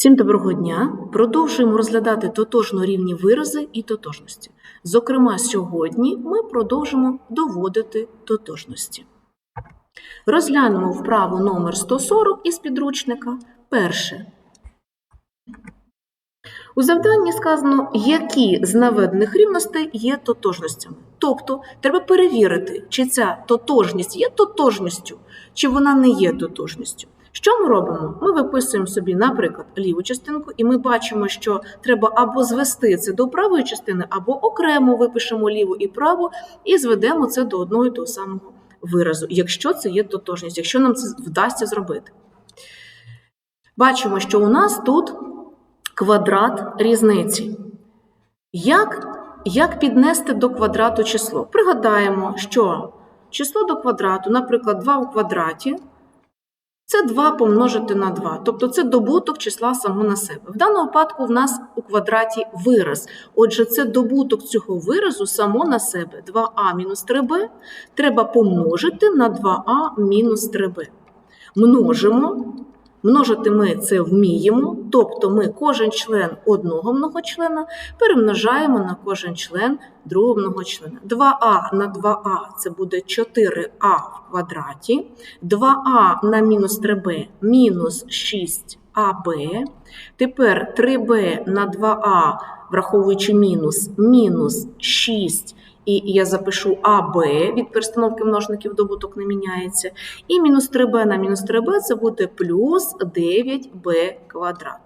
Всім доброго дня! Продовжуємо розглядати тотожно рівні вирази і тотожності. Зокрема, сьогодні ми продовжимо доводити тотожності. Розглянемо вправу номер 140 із підручника. Перше. У завданні сказано, які з наведених рівностей є тотожностями. Тобто, треба перевірити, чи ця тотожність є тотожністю, чи вона не є тотожністю. Що ми робимо? Ми виписуємо собі, наприклад, ліву частинку, і ми бачимо, що треба або звести це до правої частини, або окремо випишемо ліву і праву, і зведемо це до одного і того самого виразу, якщо це є тотожність, якщо нам це вдасться зробити. Бачимо, що у нас тут квадрат різниці. Як, як піднести до квадрату число? Пригадаємо, що число до квадрату, наприклад, 2 у квадраті. Це 2 помножити на 2, тобто це добуток числа само на себе. В даному випадку в нас у квадраті вираз. Отже, це добуток цього виразу само на себе. 2а мінус 3b треба помножити на 2а мінус 3b. Множимо. Множити ми це вміємо, тобто ми кожен член одного многочлена перемножаємо на кожен член другого многочлена. 2а на 2а це буде 4а в квадраті, 2а на мінус 3b мінус 6аб. Тепер 3b на 2а, враховуючи мінус, мінус 6 і я запишу АБ від перестановки множників добуток не міняється. І мінус 3b на мінус 3b це буде плюс 9b квадрат.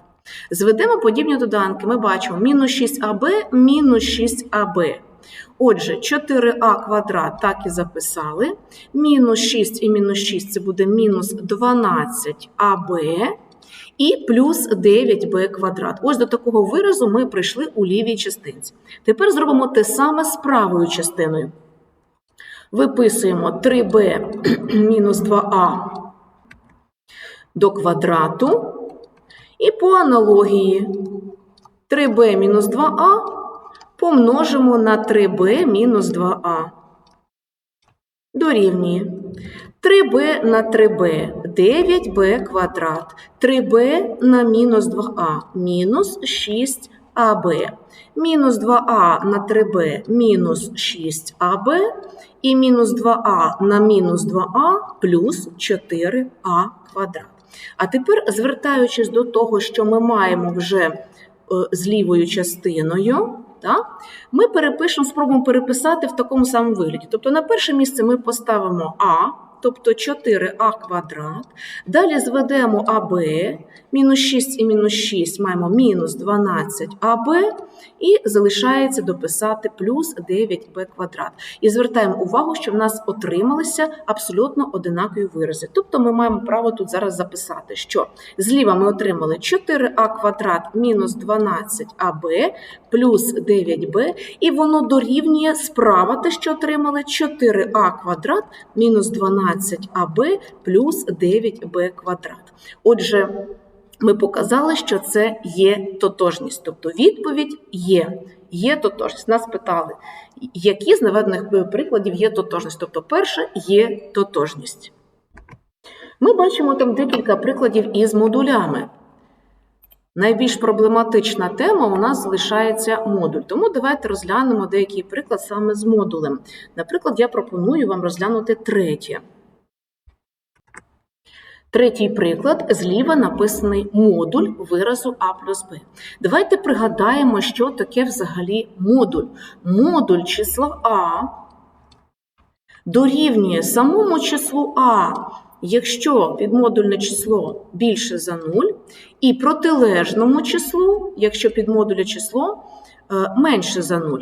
Зведемо подібні доданки. Ми бачимо мінус 6аб, мінус 6аб. Отже, 4а квадрат так і записали. Мінус 6 і мінус 6 це буде мінус 12аб. І плюс 9b квадрат. Ось до такого виразу ми прийшли у лівій частинці. Тепер зробимо те саме з правою частиною. Виписуємо 3b мінус 2a до квадрату. І по аналогії 3b мінус 2a помножимо на 3b мінус 2a. Дорівнює. 3b на 3b 9b квадрат. 3b на мінус 2а мінус 6аб. Мінус 2а на 3b мінус 6аб. І мінус 2а на мінус 2а плюс 4а квадрат. А тепер, звертаючись до того, що ми маємо вже з лівою частиною. Ми перепишемо, спробуємо переписати в такому самому вигляді. Тобто на перше місце ми поставимо А, тобто 4а квадрат. Далі зведемо АБ, мінус 6 і мінус 6 маємо мінус 12АБ, і залишається дописати плюс 9b квадрат. І звертаємо увагу, що в нас отрималися абсолютно одинакові вирази. Тобто ми маємо право тут зараз записати, що зліва ми отримали 4а квадрат мінус 12аб плюс 9b, і воно дорівнює справа те, що отримали 4а квадрат мінус 12аб плюс 9b квадрат. Отже, ми показали, що це є тотожність. Тобто відповідь є. Є тотожність. Нас питали, які з наведених прикладів є тотожність. Тобто, перше є тотожність. Ми бачимо там декілька прикладів із модулями. Найбільш проблематична тема у нас залишається модуль. Тому давайте розглянемо деякий приклад саме з модулем. Наприклад, я пропоную вам розглянути третє. Третій приклад зліва написаний модуль виразу А плюс Б. Давайте пригадаємо, що таке взагалі модуль. Модуль числа А дорівнює самому числу А, якщо підмодульне число більше за 0, і протилежному числу, якщо підмодульне число менше за 0.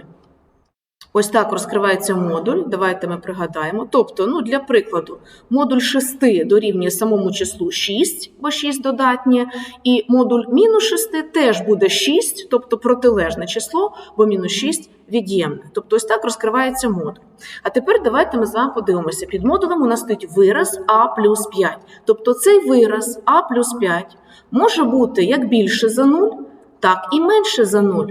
Ось так розкривається модуль. Давайте ми пригадаємо. Тобто, ну, для прикладу, модуль 6 дорівнює самому числу 6, бо 6 додатнє, і модуль мінус 6 теж буде 6, тобто протилежне число, бо мінус 6 від'ємне. Тобто, ось так розкривається модуль. А тепер давайте ми з вами подивимося. Під модулем у нас стоїть вираз А плюс 5. Тобто цей вираз А плюс 5 може бути як більше за 0, так і менше за 0.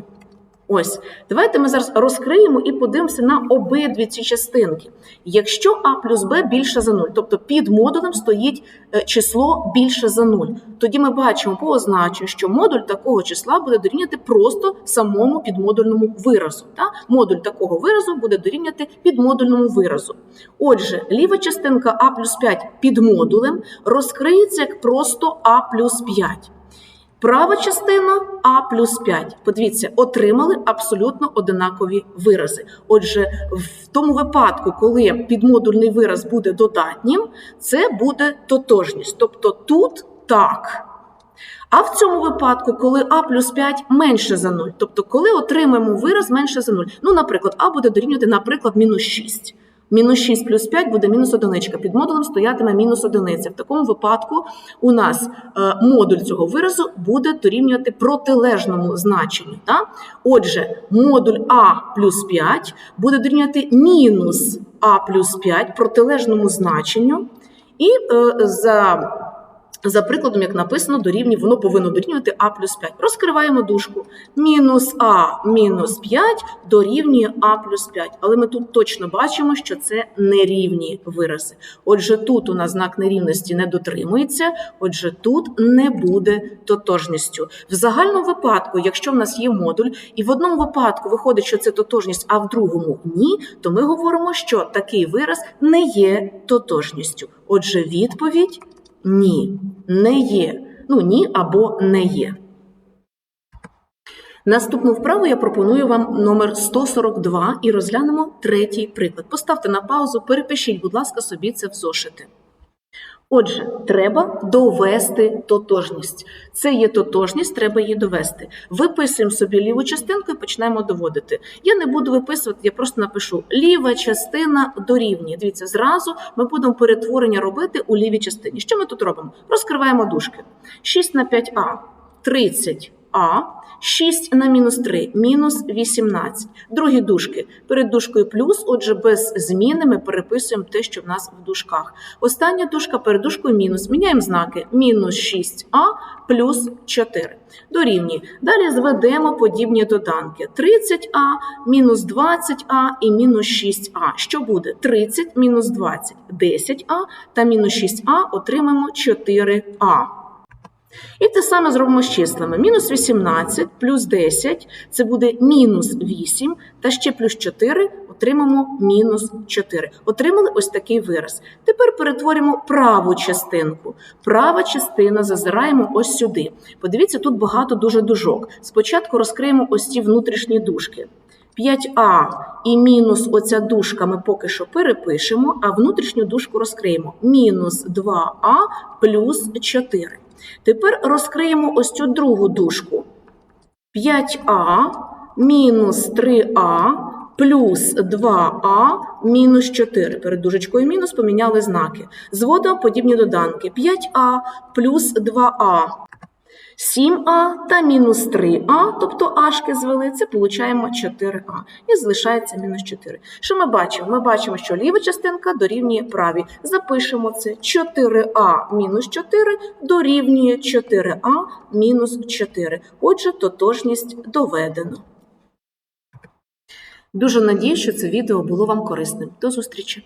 Ось, давайте ми зараз розкриємо і подивимося на обидві ці частинки. Якщо А плюс Б більше за 0, тобто під модулем стоїть е, число більше за 0, тоді ми бачимо по означенню, що модуль такого числа буде дорівняти просто самому підмодульному виразу. Та? Модуль такого виразу буде дорівняти підмодульному виразу. Отже, ліва частинка А плюс 5 під модулем розкриється як просто А плюс 5. Права частина А плюс 5. Подивіться, отримали абсолютно одинакові вирази. Отже, в тому випадку, коли підмодульний вираз буде додатнім, це буде тотожність. Тобто тут так. А в цьому випадку, коли А плюс 5 менше за 0, тобто коли отримаємо вираз менше за 0, ну, наприклад, А буде дорівнювати, наприклад, мінус 6. Мінус 6 плюс 5 буде мінус одиничка. Під модулем стоятиме мінус одиниця. В такому випадку у нас е, модуль цього виразу буде дорівнювати протилежному значенню. Так? Отже, модуль А плюс 5 буде дорівнювати мінус А плюс 5 протилежному значенню. І е, за за прикладом, як написано, дорівнює, воно повинно дорівнювати А плюс 5. Розкриваємо дужку. Мінус А мінус 5 дорівнює А плюс 5. Але ми тут точно бачимо, що це нерівні вирази. Отже, тут у нас знак нерівності не дотримується, отже, тут не буде тотожністю. В загальному випадку, якщо в нас є модуль, і в одному випадку виходить, що це тотожність, а в другому ні, то ми говоримо, що такий вираз не є тотожністю. Отже, відповідь. Ні, не є. Ну, ні або не є. Наступну вправу я пропоную вам номер 142 і розглянемо третій приклад. Поставте на паузу, перепишіть, будь ласка, собі це в зошити. Отже, треба довести тотожність. Це є тотожність, треба її довести. Виписуємо собі ліву частинку і починаємо доводити. Я не буду виписувати, я просто напишу ліва частина дорівнює. Дивіться, зразу ми будемо перетворення робити у лівій частині. Що ми тут робимо? Розкриваємо дужки. 6 на 5а 30а. 6 на мінус 3 мінус 18. Другі дужки. Перед дужкою плюс, отже, без зміни ми переписуємо те, що в нас в дужках. Остання дужка перед дужкою мінус. Міняємо знаки мінус 6а плюс 4. Дорівнює. Далі зведемо подібні доданки. 30а, мінус 20а і мінус 6а. Що буде? 30 мінус 20 10а та мінус 6а отримаємо 4а. І те саме зробимо з числами. Мінус 18 плюс 10 це буде мінус 8, та ще плюс 4 отримаємо мінус 4. Отримали ось такий вираз. Тепер перетворимо праву частинку. Права частина зазираємо ось сюди. Подивіться, тут багато дуже дужок. Спочатку розкриємо ось ці внутрішні дужки. 5а і мінус оця дужка ми поки що перепишемо, а внутрішню дужку розкриємо. Мінус 2а плюс 4. Тепер розкриємо ось цю другу дужку. 5а мінус 3а плюс 2а мінус 4. Перед дужечкою мінус поміняли знаки. Зводимо подібні доданки. 5а плюс 2а. 7а та мінус 3а, тобто ашки звели, це получаємо 4а. І залишається мінус 4. Що ми бачимо? Ми бачимо, що ліва частинка дорівнює правій. Запишемо це 4а мінус 4 дорівнює 4а мінус 4. Отже, тотожність доведено. Дуже надію, що це відео було вам корисним. До зустрічі!